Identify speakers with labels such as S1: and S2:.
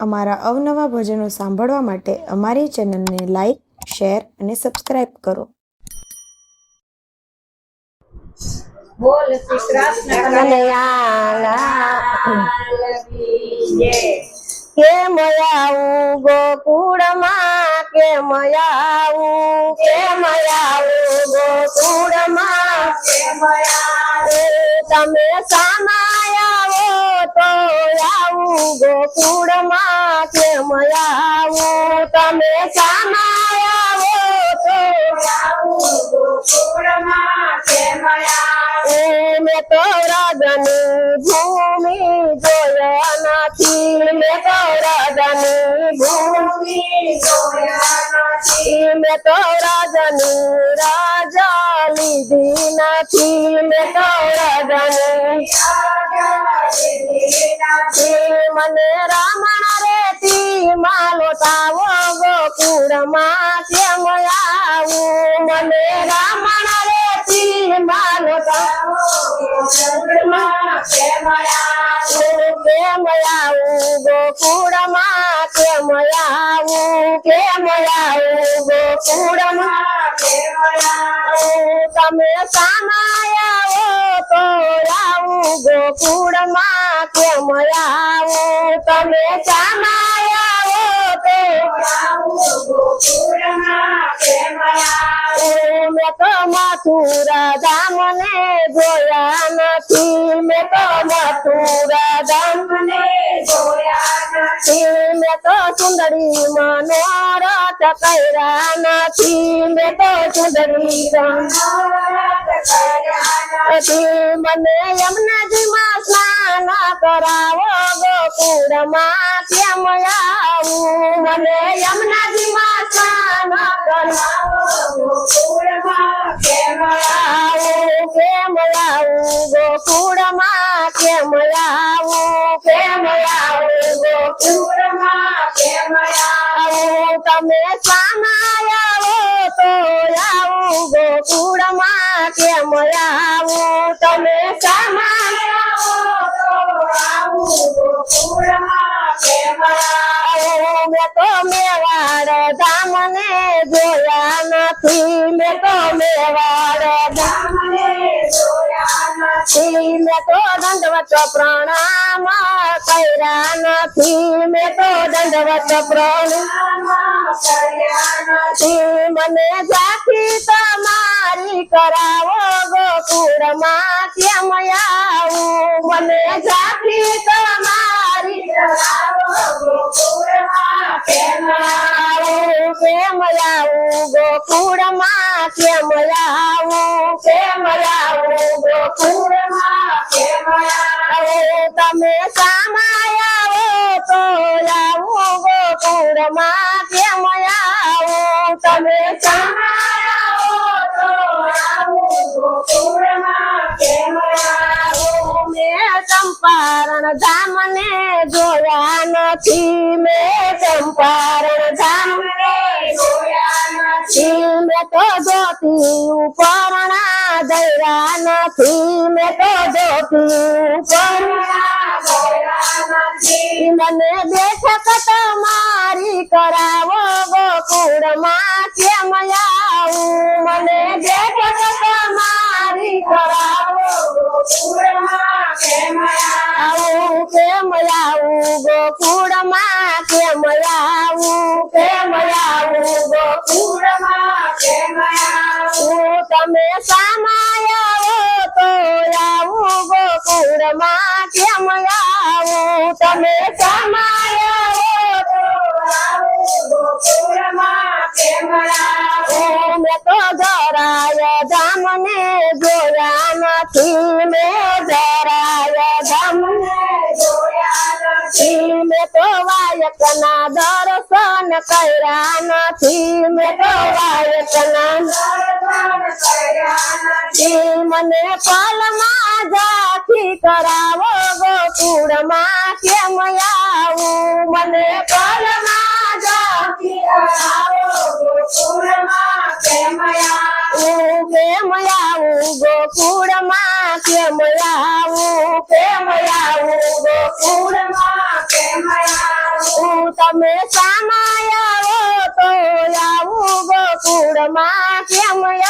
S1: અમારા અવનવા ભજનો સાંભળવા માટે અમારી ચેનલને લાઈક શેર અને સબસ્ક્રાઇબ કરો.
S2: બોલ શ્રી કૃષ્ણ
S3: કનૈયાલાલ
S2: કી
S3: આવું ગોકુળમાં કે મયાવું કે આવું ગોકુળમાં? તમે સામાયાવો તો આવું ગોકુળમાં કેમ આવું તમે સામાયાવો તો
S2: આવું ગોકુળમાં કેમ આવો?
S3: મેં તો રાજાની ભૂમિ જોયા નથી મેં તો. મેં રાજાની રાજા લીધી નથી મેં તો રાજાની મને રામણ રેતી માલો તાવો ગોકુળમાં કેમ આવું. મને રામણ રેતી માલો તાવો
S2: કેમ આવો?
S3: ગોકુળમાં કે કેમ આવું. કેમ આવું ગોકુળમાં
S2: કેમ
S3: તમે સામાયાવો તો આવું ગોકુળમાં કેમ આવું તમે તો
S2: આવું આવો?
S3: મેં તો મથુરા ધામને જોયા નથી મેં તો મથુરા ધામને. મેં તો સુંદરી મનોરથ કર્યા નથી મેં તો સુંદરી
S2: કર્યા નથી.
S3: મને મને યમુનાજીમાં સ્નાન કરાવો ગોકુળમાં કેમ આવું મને યમુનાજીમાં સ્નાન કરાવો
S2: ગોકુળમાં કેમ આવો?
S3: કેમ આવું ગોકુળમાં કેમ આવું કેમ આવું
S2: ગોકુળમાં કેમ આવું
S3: તમે મેવાડ ધામને જોયા નથી મેં તો મેવાડ
S2: નથી.
S3: મેં તો દંડવત પ્રણામ કર્યા નથી મેં તો દંડવત પ્રણામ. મને જાતિ તમારી કરાવો ગોકુળમાં કેમ આવું
S2: કેમ આવું
S3: ગોકુળમાં કેમ આવું કેમ આવું ગોકુળમાં
S2: કેમ? આવું
S3: તમે સામાયાવો ચંપારણ ધામને જોયા નથી મેં ચંપારણ
S2: નથી.
S3: તો જોતી ઉપરણા દયા નથી, મેં તો
S2: જોતી
S3: મને બેઠક તમારી કરાવો ગોકુળમાં કેમ આવું? મને બેઠક તમે સામાયાવો તો આવું ગોકુળમાં કેમ આવું તમે સામાયાવો તો
S2: આવો ગોકુળમાં કેમ આવો?
S3: મેં તો જરાય મેં. મેં તો વાયકના દર્શન કર્યા નથી મેં તો વાયકના
S2: નથી.
S3: મને પલમાં જાથી કરાવો ગોકુળમાં કેમ આવું મને પલમાં જાથી
S2: આવો ગોકુળમાં કેમ આવો?
S3: કેમ આવું ગોકુળમાં કેમ આવું કેમ આવું ગોકુળમાં
S2: કેમ આવો?
S3: તમે સામાય આવો તો આવું ગોકુળમાં કેમ આવું